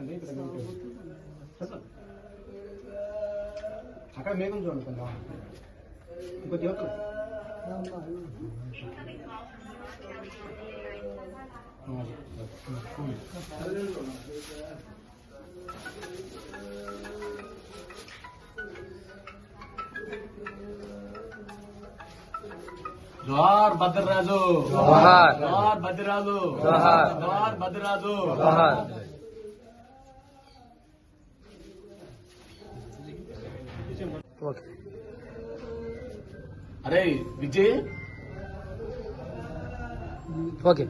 చూపించండి ఇక్కడ దగ్గరికి. చెప్పండి. అక్కడ మేఘం చూడండి కొంచెం ఇంకొద్ది యువతలు జోహార్ భద్రరాజు జోహార్. జోహార్ భద్రరాజు జోహార్. జోహార్ భద్రరాజు జోహార్. ఓకే. అరే విజయ్? ఓకే.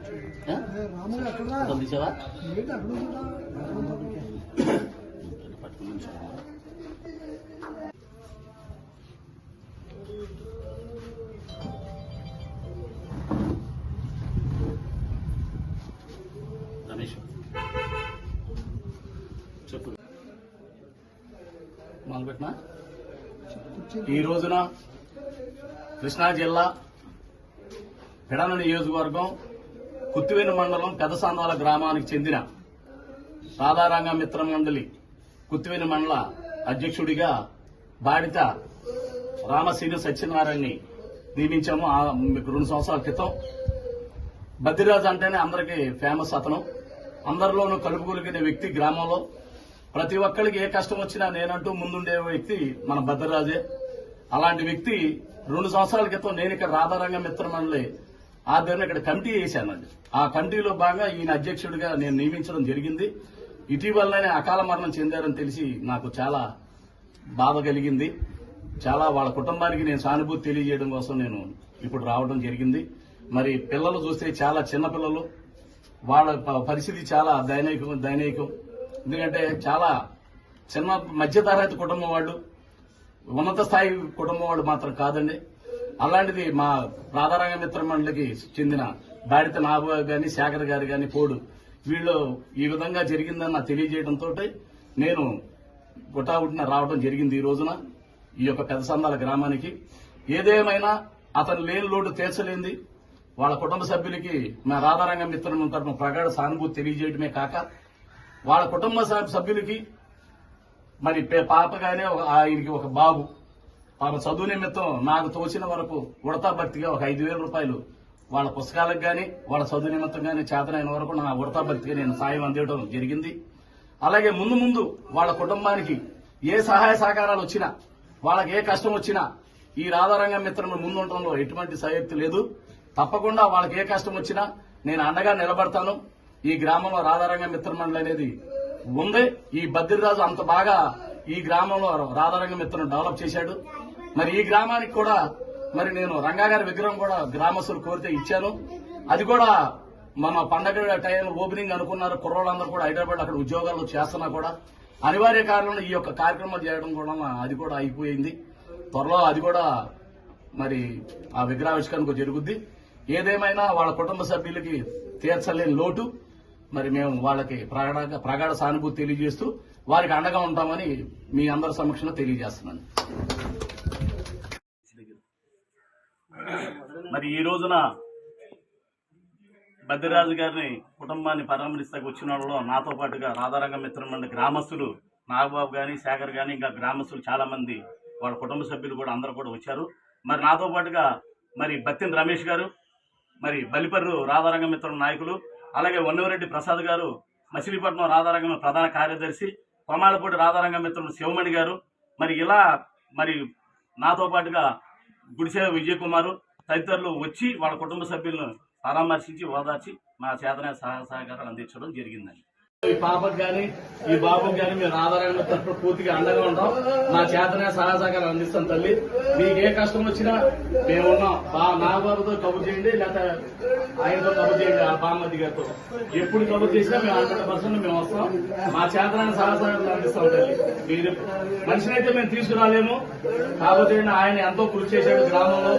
తీసావా? రమేష్ చెప్పు. మొదలుపెట్టినా ఈ రోజున కృష్ణా జిల్లా పెడన నియోజకవర్గం కుత్తివేని మండలం పెదసాందాల గ్రామానికి చెందిన రాధారంగ మిత్ర మండలి కుత్తివేని మండల అధ్యక్షుడిగా బాడిత రామశ్రీని సత్యనారాయణని నియమించాము. ఆ మీకు రెండు సంవత్సరాల క్రితం బద్రిరాజు అంటేనే అందరికీ ఫేమస్ అతను. అందరిలోనూ కలుపుకొలిగిన వ్యక్తి గ్రామంలో ప్రతి ఒక్కరికి ఏ కష్టం వచ్చినా నేనంటూ ముందుండే వ్యక్తి మన భద్రరాజే. అలాంటి వ్యక్తి రెండు సంవత్సరాల క్రితం నేను ఇక్కడ రాధారంగ మిత్రమండలి ఆధ్వర్యంలో ఇక్కడ కమిటీ వేశానండి. ఆ కమిటీలో బాగా ఈయన అధ్యక్షుడిగా నేను నియమించడం జరిగింది. ఇటీవలనే అకాల మరణం చెందారని తెలిసి నాకు చాలా బాధ కలిగింది. చాలా వాళ్ళ కుటుంబానికి నేను సానుభూతి తెలియజేయడం కోసం నేను ఇప్పుడు రావడం జరిగింది. మరి పిల్లలు చూస్తే చాలా చిన్న పిల్లలు వాళ్ళ పరిస్థితి చాలా దయనీయకం దయనీయకం ఎందుకంటే చాలా చిన్న మధ్యతరగతి కుటుంబం వాళ్ళు ఉన్నత స్థాయి కుటుంబం వాళ్ళు మాత్రం కాదండి. అలాంటిది మా రాధారంగ మిత్ర మండలికి చెందిన బాడిత నాగబాబు గాని శేఖర్ గారు గాని పోడు వీళ్ళు ఈ విధంగా జరిగిందని నాకు తెలియజేయడంతో నేను గుటాగుటిన రావడం జరిగింది ఈ రోజున ఈ యొక్క పెద్ద సందాల గ్రామానికి. ఏదేమైనా అతను లేని లోటు తీర్చలేంది. వాళ్ళ కుటుంబ సభ్యులకి మా రాధారంగ మిత్రం తరఫున ప్రగాఢ సానుభూతి తెలియజేయడమే కాక వాళ్ళ కుటుంబ సభ్యులకి మరి పాపగానే ఒక- ఆయనకి ఒక బాబు. పాప చదువు నిమిత్తం నాకు తోచిన వరకు ఉడతా భక్తిగా ఒక ఐదు వేల రూపాయలు వాళ్ళ పుస్తకాలకు కానీ వాళ్ళ చదువు నిమిత్తం కానీ చేతనైన వరకు నా ఉడతా భక్తిగా నేను సాయం అందించడం జరిగింది. అలాగే ముందు ముందు వాళ్ళ కుటుంబానికి ఏ సహాయ సహకారాలు వచ్చినా వాళ్ళకి ఏ కష్టం వచ్చినా ఈ రాధారంగ మిత్రము ముందుండటంలో ఎటువంటి సయక్తి లేదు. తప్పకుండా వాళ్ళకి ఏ కష్టం వచ్చినా నేను అండగా నిలబడతాను. ఈ గ్రామంలో రాధారంగ మిత్రమండలి అనేది ఉంది. ఈ బద్రిరాజు అంత బాగా ఈ గ్రామంలో రాధారంగ మిత్రం డెవలప్ చేశాడు. మరి ఈ గ్రామానికి కూడా మరి నేను రంగాగారి విగ్రహం కూడా గ్రామస్తులు కోరితే ఇచ్చాను. అది కూడా మన పండగ టైం ఓపెనింగ్ అనుకున్నారు. కుర్రోళ్ళందరూ కూడా హైదరాబాద్ అక్కడ ఉద్యోగాలు చేస్తున్నా కూడా అనివార్య కారణంలో ఈ యొక్క కార్యక్రమం చేయడం కూడా అది కూడా అయిపోయింది. త్వరలో అది కూడా మరి ఆ విగ్రహావిష్కరణకు జరుగుద్ది. ఏదేమైనా వాళ్ళ కుటుంబ సభ్యులకి తీర్చలేని లోటు. మరి మేము వాళ్ళకి ప్రగాఢ ప్రగాఢ సానుభూతి తెలియజేస్తూ వారికి అండగా ఉంటామని మీ అందరి సమక్షంలో తెలియజేస్తున్నాను. మరి ఈ రోజున బద్రిరాజు గారిని కుటుంబాన్ని పరామర్శకు వచ్చిన వాళ్ళలో నాతో పాటుగా రాధారంగ మిత్రం గ్రామస్తులు నాగబాబు గాని శేఖర్ గాని ఇంకా గ్రామస్తులు చాలా మంది వాళ్ళ కుటుంబ సభ్యులు కూడా అందరూ కూడా వచ్చారు. మరి నాతో పాటుగా మరి బత్తిన రమేష్ గారు మరి బలిపర్రు రాధారంగ మిత్రం నాయకులు అలాగే వన్నవరెడ్డి ప్రసాద్ గారు మచిలీపట్నం రాధారంగం ప్రధాన కార్యదర్శి కొమాలపూడి రాధారంగ మిత్రుడు శివమణి గారు మరి ఇలా మరి నాతో పాటుగా గుడిసే విజయ్ కుమారు తదితరులు వచ్చి వాళ్ళ కుటుంబ సభ్యులను పరామర్శించి ఓదార్చి మా చేతనే సహాయ సహకారాలు అందించడం జరిగిందండి. ఈ పాపకు గాని ఈ బాబుకి గాని మేము ఆధారంగా తరఫున పూర్తిగా అండగా ఉంటాం. మా చేతనే సహాయ సహకారం అందిస్తాం తల్లి. మీకు ఏ కష్టం వచ్చినా మేము ఉన్నాం. బా నాగబాబుతో కబుర్ చేయండి లేకపోతే ఆయనతో కబుర్ చేయండి ఆ బామ్మది గారితో. ఎప్పుడు కబుర్ చేసినా మేము హండ్రెడ్ పర్సెంట్ మేము వస్తాం. మా చేతనే సహాయ సహకారం అందిస్తాం తల్లి. మీరు మనిషినైతే మేము తీసుకురాలేము. కాకపోతే ఆయన ఎంతో కృషి చేశాడు గ్రామంలో.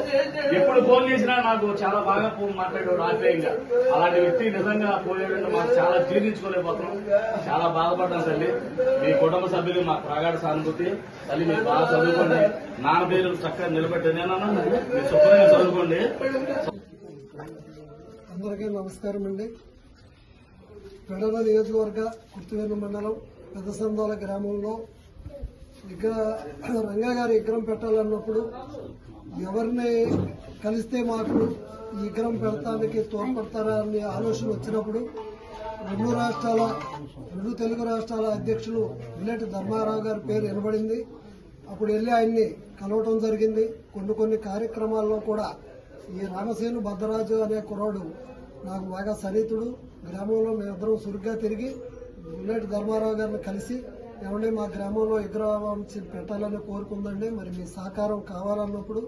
ఎప్పుడు ఫోన్ చేసినా నాకు చాలా బాగా ఫోన్ మాట్లాడాడు ఆశ్రయంగా అలాంటి వ్యక్తి నిజంగా పోయాడంటే మాకు చాలా జీర్ణించుకోలేకపోతున్నాం. చాలా బాధపడ్డాను తల్లి. మీ కుటుంబ సభ్యులు మా ప్రగాఢ సానుభూతి. తల్లి మీరు బాగా చదువుకోండి. నాన్న పేరు చక్కగా నిలబెట్టేదేనన్నా మీరు శుభ్రంగా చదువుకోండి. అందరికీ నమస్కారం అండి. పెడల నియోజకవర్గ కుర్తివేలు మండలం పెద్దసందాల గ్రామంలో ఇక్కడ రంగా గారు విగ్రహం పెట్టాలన్నప్పుడు ఎవరిని కలిస్తే మాకు ఈ విగ్రహం పెడతానికి తోడ్పడతారా అనే ఆలోచన వచ్చినప్పుడు రెండు రాష్ట్రాల రెండు తెలుగు రాష్ట్రాల అధ్యక్షులు విలేటి ధర్మారావు గారి పేరు వినబడింది. అప్పుడు వెళ్ళి ఆయన్ని కలవటం జరిగింది. కొన్ని కొన్ని కార్యక్రమాల్లో కూడా ఈ రామసేను భద్రరాజు అనే కుర్రాడు నాకు బాగా సన్నిహితుడు. గ్రామంలో మేమిద్దరం చురుగ్గా తిరిగి విలేటి ధర్మారావు గారిని కలిసి ఏమండి మా గ్రామంలో విగ్రహం పెట్టాలని కోరుకుందండి. మరి మీ సహకారం కావాలన్నప్పుడు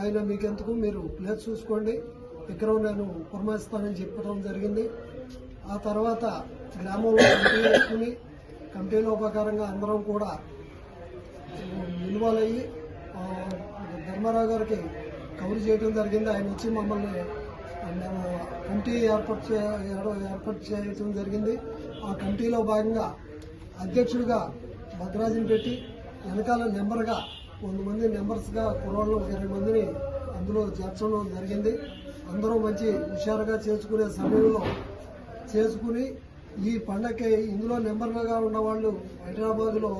ఆయన మీకెందుకు? మీరు ప్లేస్ చూసుకోండి. విగ్రహం నేను పురమాయిస్తానని చెప్పడం జరిగింది. ఆ తర్వాత గ్రామంలో కమిటీ వేసుకుని కమిటీలో ఉపకారంగా అందరం కూడా ఇన్వాల్వ్ అయ్యి ధర్మారావు గారికి కవర్ చేయడం జరిగింది. ఆయన వచ్చి మమ్మల్ని మేము కమిటీ ఏర్పాటు చే ఏర్పాటు చేయడం జరిగింది. ఆ కమిటీలో భాగంగా అధ్యక్షుడిగా భద్రాజుని పెట్టి వెనకాల నెంబర్గా వంద మంది నెంబర్స్గా కుర్రోళ్ళు ఇరవై మందిని అందులో చేర్చడం జరిగింది. అందరూ మంచి హుషారుగా చేసుకునే సమయంలో చేసుకుని ఈ పండగకి ఇందులో నెంబర్గా ఉన్న వాళ్ళు హైదరాబాద్లో